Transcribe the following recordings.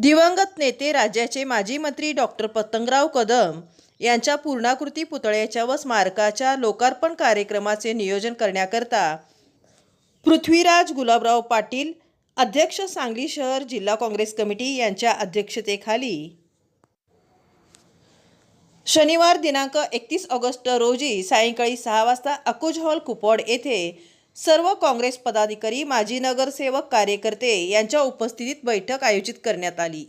दिवंगत नेते राज्याचे माजी मंत्री डॉक्टर पतंगराव कदम यांच्या पूर्णाकृती पुतळ्याच्या व स्मारकाच्या लोकार्पण कार्यक्रमाचे नियोजन करण्याकरता पृथ्वीराज गुलाबराव पाटील अध्यक्ष सांगली शहर जिल्हा काँग्रेस कमिटी यांच्या अध्यक्षतेखाली शनिवार दिनांक एकतीस ऑगस्ट रोजी सायंकाळी सहा वाजता अकुज हॉल कुपवाड येथे सर्व काँग्रेस पदाधिकारी माजी नगरसेवक कार्यकर्ते यांच्या उपस्थितीत बैठक आयोजित करण्यात आली.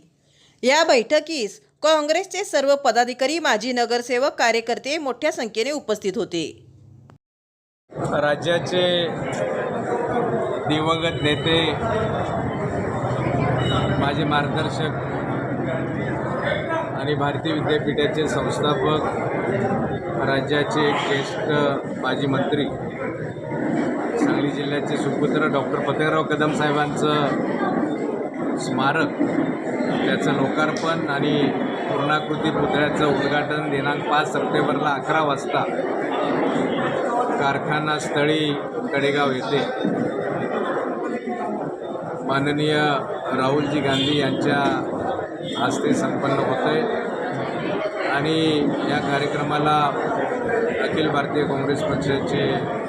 या बैठकीस काँग्रेसचे सर्व पदाधिकारी माजी नगरसेवक कार्यकर्ते मोठ्या संख्येने उपस्थित होते. राज्याचे दिवंगत नेते माझे मार्गदर्शक आणि भारतीय विद्यापीठाचे संस्थापक राज्याचे ज्येष्ठ माजी मंत्री सांगली जिल्ह्याचे सुपुत्र डॉक्टर फतेहराव कदम साहेबांचं स्मारक. त्याचं लोकार्पण आणि पूर्णाकृती पुतळ्याचं उद्घाटन दिनांक पाच सप्टेंबरला अकरा वाजता कारखाना स्थळी कडेगाव येथे. माननीय राहुलजी गांधी यांच्या हस्ते संपन्न होत आहे आणि या कार्यक्रमाला अखिल भारतीय काँग्रेस पक्षाचे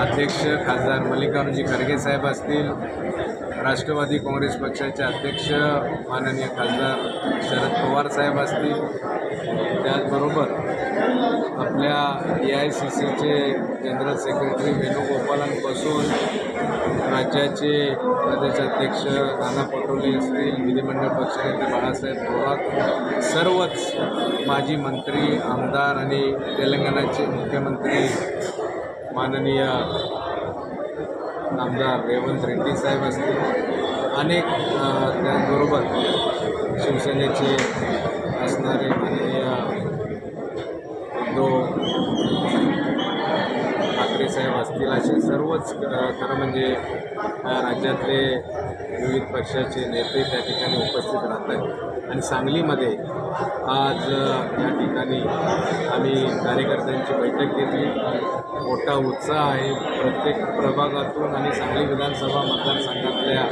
अध्यक्ष खासदार मल्लिकार्जुनजी खरगे साहेब असतील राष्ट्रवादी काँग्रेस पक्षाचे अध्यक्ष माननीय खासदार शरद पवार साहेब असतील. त्याचबरोबर आपल्या ए आय सी सीचे जनरल सेक्रेटरी वेणुगोपालांपासून राज्याचे प्रदेशाध्यक्ष नाना पटोले असतील विधिमंडळ पक्षनेते बाळासाहेब थोरात सर्वच माजी मंत्री आमदार आणि तेलंगणाचे मुख्यमंत्री माननीय आमदार रेवंत रेड्डी साहेब असतील अनेक त्याचबरोबर शिवसेनेचे असणारे माननीय उद्धव ठाकरे साहेब असतील असे सर्वच खरं म्हणजे राज्यातले विविध पक्षाचे नेते त्या ठिकाणी उपस्थित राहत आहेत. आणि सांगलीमध्ये आज या ठिकाणी आम्ही कार्यकर्त्यांची बैठक घेतली. मोठा उत्साह आहे. प्रत्येक प्रभागातून आणि सांगली विधानसभा मतदारसंघातल्या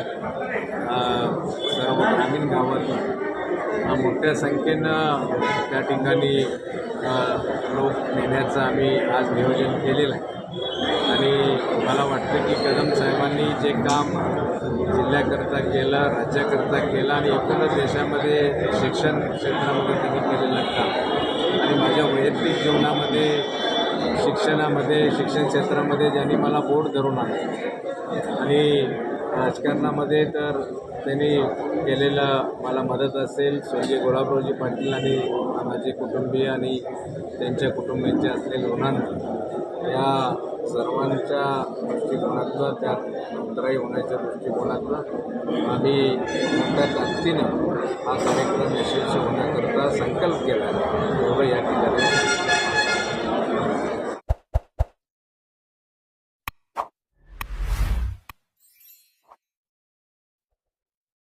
सर्व ग्रामीण गावातून मोठ्या संख्येनं त्या ठिकाणी लोक नेण्याचं आम्ही आज नियोजन केलेलं आहे. आणि मला वाटतं की कदम साहेबांनी जे काम जिल्ह्याकरता केलं राज्याकरता केलं आणि एकूणच देशामध्ये शिक्षण क्षेत्रामध्ये त्यांनी केलेलं काम. आणि माझ्या वैयक्तिक जीवनामध्ये शिक्षणामध्ये शिक्षण क्षेत्रामध्ये ज्यांनी मला बोट धरून आणलं. आणि राजकारणामध्ये तर त्यांनी केलेलं मला मदत असेल. स्वर्गीय गोळाबरोजी पाटील आणि माझे कुटुंबीय आणि त्यांच्या कुटुंबियांचे असलेले ऋणांना या सर्वांच्या दृष्टिकोनातलं त्यात अंतराई होण्याच्या दृष्टिकोनातलं आम्ही मोठ्या ताकदीनं हा कार्यक्रम यशस्वी होण्याकरता संकल्प केला आहे.